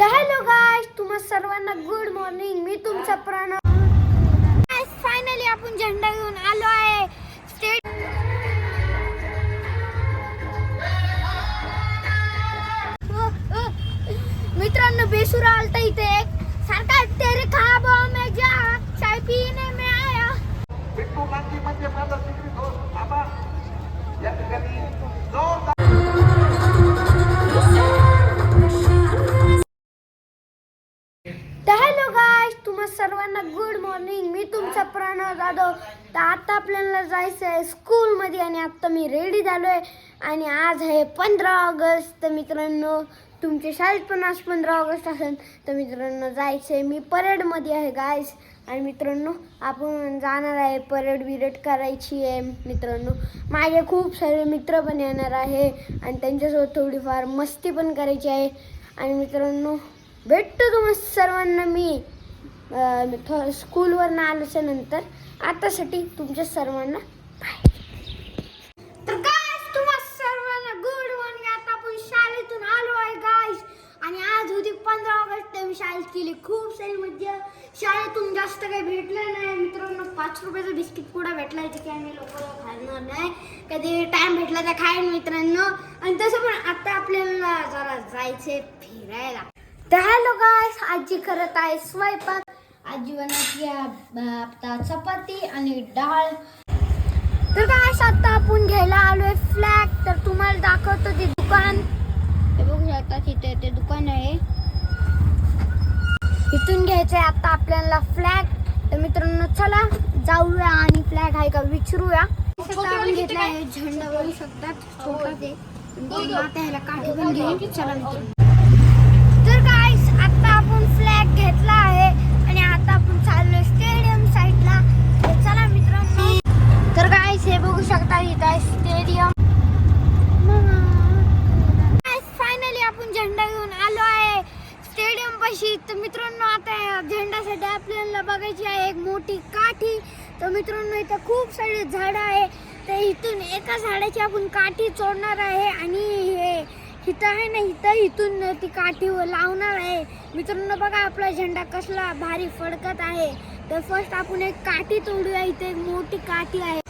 तर हॅलो गाय तुम्हा सर्वांना गुड मॉर्निंग मी तुमचा प्रणव फायनली आपण झेंडा घेऊन आलो आहे. स्टेट मित्रांनो बेसुरा आलता इथे. एक सारखा तेरे खा में जा चाय जायचं आहे स्कूलमध्ये आणि आत्ता मी रेडी झालो आहे आणि आज आहे पंधरा ऑगस्ट तर मित्रांनो तुमच्या शाळेत पण आज पंधरा ऑगस्ट असेल तर मित्रांनो जायचं आहे मी परेडमध्ये आहे गायस आणि मित्रांनो आपण जाणार आहे परेड बिरेड करायची आहे मित्रांनो. माझे खूप सारे मित्र पण येणार आहे आणि त्यांच्यासोबत थोडीफार मस्ती पण करायची आहे. आणि मित्रांनो भेटतो तुम्हा सर्वांना मी. अं, थो स्कूलवरनं आल्याच्यानंतर आतासाठी तुमच्या सर्वांना तर गायस तुम्हा सर्वांना गुड मॉर्निंग आता आपण शाळेतून आलो आहे गाईस आणि आज होती पंधरा ऑगस्ट मी शाळेत केली खूप सारी मज्जा. शाळेतून जास्त काही भेटलं नाही. मित्रांनो पाच रुपयाचं बिस्किट पुडा भेटला याचे की आम्ही लोक खाणार नाही. कधी टाइम भेटला तर खाईन मित्रांनो. आणि तसं पण आता आपल्याला जरा जायचे फिरायला. तर हॅलो गायस आजी करत आहे स्वयंपाक. आजी बनवते आता चपाती आणि डाळ. तर काय आता आपण घ्यायला आलोय फ्लॅग तर तुम्हाला दाखवतो ते दुकान. हे बघू शकता तिथे ते दुकान आहे. इथून घ्यायचंय आता आपल्याला फ्लॅग तर मित्रांनो चला जाऊया आणि फ्लॅग आहे का विचारूया. घेतला आहे झेंडा बघू शकतात छोटा ते आणि आता ह्याला काठी पण घेऊ. चला मित्रांनो तर काय आता आपण फ्लॅग घेतला आहे आणि आता आपण चाललोय स्टेडियम साईडला तर चला मित्रांनो तर काय हे बघू शकता इथं आहे स्टेडियम फायनली आपण झेंडा घेऊन आलो आहे स्टेडियम पाशी तर मित्रांनो आता या झेंड्यासाठी आपल्याला बघायची आहे एक मोठी काठी तर मित्रांनो इथं खूप सारे झाडं आहे. तर इथून एका झाडाची आपण काठी चोडणार आहे आणि हे इथं आहे ना इथं इथून ती काठी लावणार आहे. मित्रांनो बघा आपला झेंडा कसला भारी फडकत आहे. तर फर्स्ट आपण एक काठी तोडूया. इथे एक मोठी काठी आहे.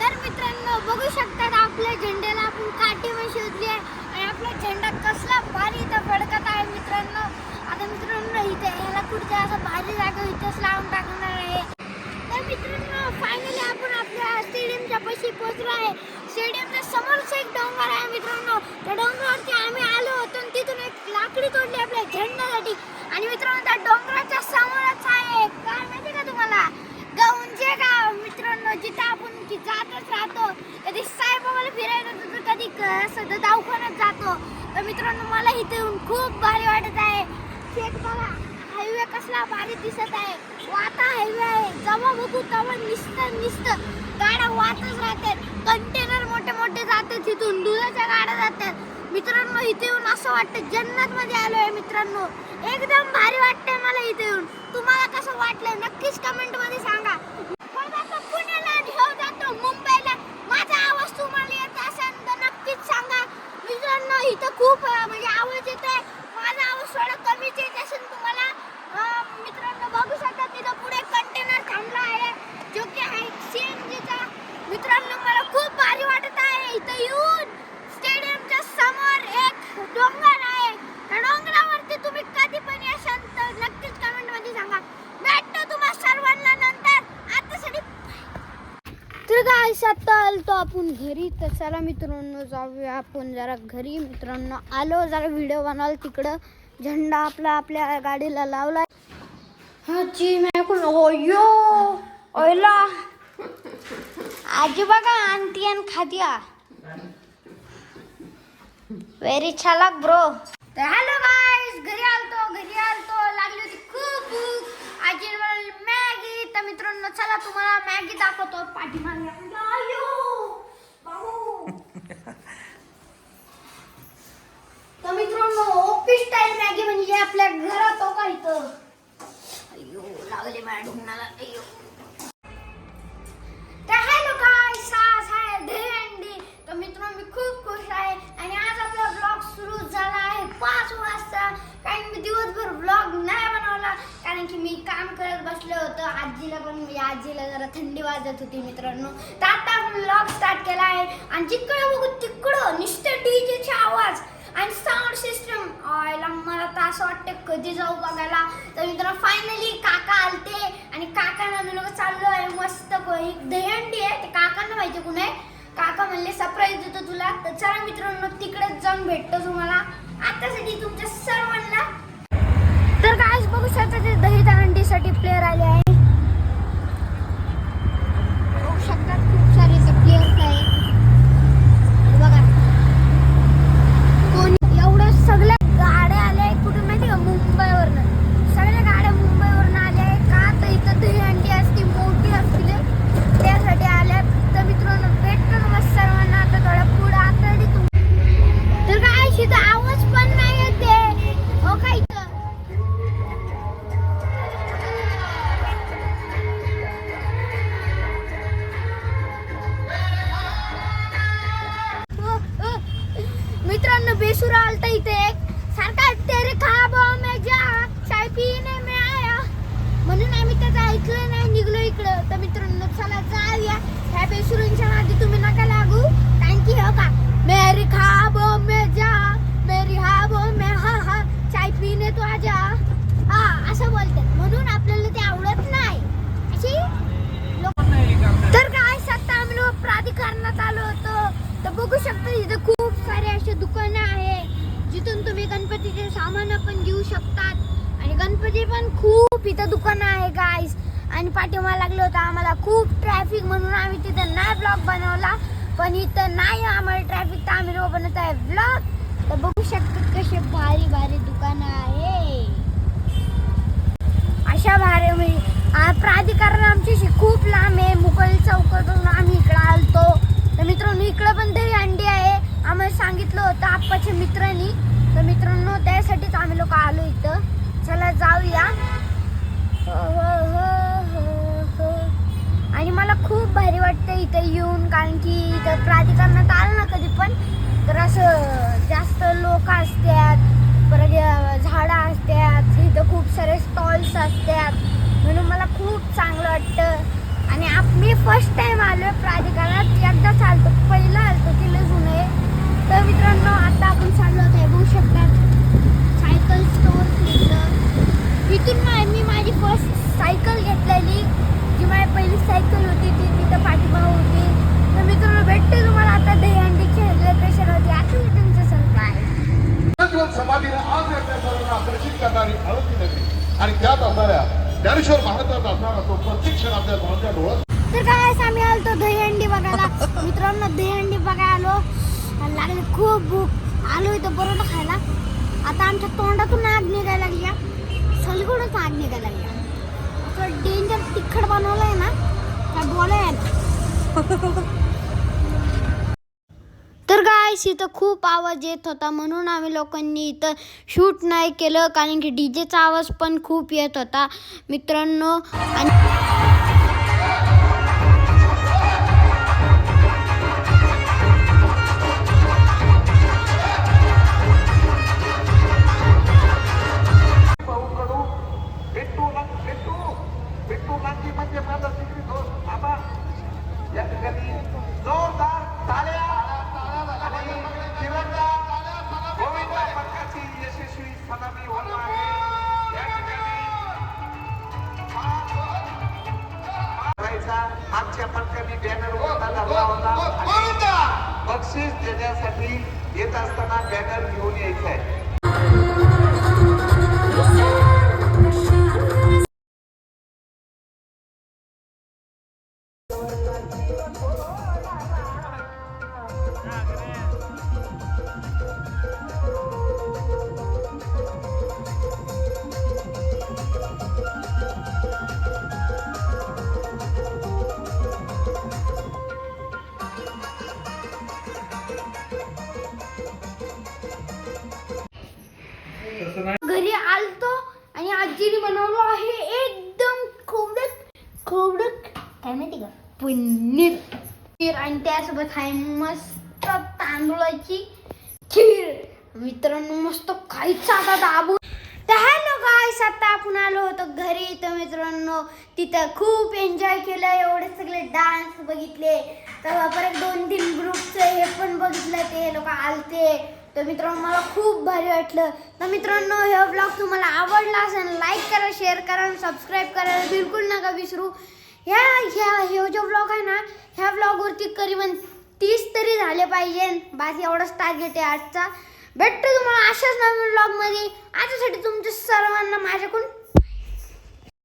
तर मित्रांनो बघू शकतात आपल्या झेंड्याला आपण काठी पण शोधली आहे. आपला झेंडा कसला भारी इथं फडकत आहे मित्रांनो. आता मित्रांनो इथे ह्याला कुठे असं भारी जागा इथंच लावून टाकणार आहे. तर मित्रांनो फायनली आपण आपल्या स्टेडियमच्या पाशी पोहोचलो आहे. स्टेडियमच्या समोरच एक डोंगर आहे मित्रांनो. त्या डोंगरावरती आम्ही आलो होतो तिथून एक लाकडी तोडली आपल्या झेंड्यासाठी. आणि मित्रांनो त्या डोंगराच्या समोरच आहे काय माहिती का तुम्हाला? गौंजे गाव. मित्रांनो जिथं आपण जातच राहतो कधी साहेबाबाला फिरायला सध्या दवाखान्यात जातो. तर मित्रांनो मला इथे येऊन खूप भारी वाटत आहे. शेत बघा हायवे कसला भारी दिसत आहे. वाता हायवे आहे. जेव्हा बघू तेव्हा निस्त निस्त. गाड्या वाहतच राहतात. कंटेनर मोठे मोठे जातात तिथून. दुधाच्या गाड्या जातात. मित्रांनो इथे येऊन असं वाटतं जन्नत मध्ये आहे मित्रांनो. एकदम भारी वाटतंय मला इथे येऊन. तुम्हाला कसं वाटलं नक्कीच कमेंटमध्ये सांगा हो जातो पुण्याला आणि हो जातो मुंबईला माझा आवाज तुम्हाला येत असेल तर नक्कीच सांगा मित्रांनो इथं खूप म्हणजे आवाज येतोय. माझा आवाज थोडा कमीच येत असेल तुम्हाला अं, मित्रांनो बघू शकता तिथं पुढे कंटेनर थांबला आहे जो की आहे सीएनजीचा मित्रांनो मला खूप भारी वाटत आहे इथं येऊन स्टेडियमच्या समोर एक डोंगर आहे त्या डोंगरावरती तुम्ही कधी पण येशाल तर नक्कीच कमेंटमध्ये सांगा भेटतो तुम्हा सर्वांना नंतर आतासाठी तर काय आता आलतो आपण घरी तर चला मित्रांनो जाऊया आपण जरा घरी. मित्रांनो आलो जरा व्हिडिओ बनवाल तिकडं. झेंडा आपला आपल्या गाडीला लावला हाची मॅकून ओयो ओयला आजी बघा आणती आणि खाद्या. व्हेरी छालाक ब्रो तर हॅलो गाईस घरी आलतो घरी आलतो. लागली होती खूप भूक. आजी मॅगी. तर मित्रांनो चला तुम्हाला मॅगी दाखवतो. पाठीमागे. तर मित्रांनो ऑफिस स्टाईल मॅगी म्हणजे आपल्या घरात हो का इथं? अयो लागले माझ्या ढुंगणाला अयो काय सास आहे धैर्य तर मित्रांनो मी खूप खुश आहे. आणि आज आपला ब्लॉग सुरू झाला आहे पाच वाजता. कारण मी दिवसभर ब्लॉग नाही बनवला. कारण की मी काम करत बसलं होतं. आजीला पण मी आजीला जरा थंडी वाजत होती मित्रांनो. तर आता आपण ब्लॉग स्टार्ट केला आहे. आणि जिकडं बघू तिकडं निष्ठ डीजेचा आवाज. आणि साऊंड सिस्टम आयला मला तर असं वाटतं कधी जाऊ बघायला. तर मित्रांनो फायनली काका आलते. आणि काकांना मी लोक चाललो आहे मस्त एक दहीहंडी आहे. ते काकांना माहिती कुणा आहे? काका म्हणले सरप्राईज देतो तुला. तर चला मित्रांनो तिकडेच जाऊन भेटतो तुम्हाला. आतासाठी तुमच्या सर्वांना. तर काय बघू शकता ते दही दहंडीसाठी ह्या नादी तुम्ही नका लागू. कारण की हो का? मेरी खाबो मे जा मेरी खाबो मे हा हा. चाय पिणे तो आजा. हा असं बोलतात. म्हणून आपल्याला ते आवडत नाही. अशी? तर काय सत्ता आम्ही प्राधिकरणात आलो होतो. तर बघू शकता इथे खूप सारे असे दुकानं आहे जिथून तुम्ही गणपतीचे सामान पण घेऊ शकतात. आणि गणपती पण खूप इथं दुकानं आहे गाईस आणि पाठिंबा लागलं होतं आम्हाला खूप ट्रॅफिक म्हणून आम्ही तिथं नाही ब्लॉग बनवला. पण इथं नाही हो आम्हाला ट्रॅफिक तर आम्ही लोक बनवत आहे ब्लॉग तर बघू शकतात कसे भारी भारी दुकानं आहे. अशा भारी म्हणजे प्राधिकरण आमच्याशी खूप लांब आहे. मुकळी चौकातून आम्ही इकडं आलतो. तर मित्रांनो इकडं पण तरी अंडी आहे. आम्हाला सांगितलं होतं आप्पाच्या मित्रांनी. तर मित्रांनो त्यासाठीच आम्ही लोक आलो इथं. चला जाऊया. हो, हो. इथं येऊन कारण की इथं प्राधिकरणात आलं ना कधी पण तर असं जास्त लोक असतात परत झाडं असतात इथं खूप सारे स्टॉल्स असतात. म्हणून मला खूप चांगलं वाटतं. आणि आप मी फर्स्ट टाइम आलो आहे प्राधिकरणात एकदा चालतो. पहिला आलतो तिला जुने तर मित्रांनो आता आपण चाललो होतो बघू शकतात. सायकल स्टोअर तिथून इथून मी माझी फर्स्ट सायकल घेतलेली. जी माझी पहिली सायकल होती ती तिथं पाठीमाग होती. तर मित्रांनो भेटते तुम्हाला आता दहीहंडीची लोकेशन होती आता मी तुमचं जीवन समाधीने आज या सर्वांना आकर्षित करणारी नगरी. आणि त्यात असणाऱ्या ज्ञानेश्वर महाराजात असणारा तो प्रत्येक क्षण आपल्या तोंडच्या डोळ्यात. तर काय आम्ही आलतो दहीहंडी बघायला. मित्रांनो दहीहंडी बघायला आलो. आणि लागले खूप भूक. आलो इथं परोठा खायला. आता आमच्या तोंडातून आग निघायला लागल्या सलगडून आग निघायला लागल्या असं डेंजर तिखट बनवलंय ना काय बोलाय ना तर गायस इथं खूप आवाज येत होता म्हणून आम्ही लोकांनी इथं शूट नाही केलं कारण की डीजेचा आवाज पण खूप येत होता. मित्रांनो आणि म्हणजे माझा जिगरी दोस्त आबा. या ठिकाणी त्यासोबत आहे मस्त तांदूळाची खीर. मित्रांनो मस्त खायचं आता दाबून. तर हॅलो गाईस आता आपण आलो होतो घरी. तर मित्रांनो तिथं खूप एन्जॉय केलं. एवढे सगळे डान्स बघितले. तर परत दोन तीन ग्रुपचं हे पण बघितलं. ते लोक आलते. तर मित्रांनो मला खूप भारी वाटलं. तर मित्रांनो हे ब्लॉग तुम्हाला आवडला असेल लाईक करा शेअर करा सबस्क्राईब करायला बिलकुल नका विसरू. ह्या ह्या हे जो ब्लॉग आहे ना ह्या ब्लॉगवरती करीबन तीस तरी झाले पाहिजे. बाकी एवढाच टार्गेट आहे आजचा. भेटतो तुम्हाला अशाच नवीन ब्लॉगमध्ये आजच्यासाठी तुमच्या सर्वांना माझ्याकडून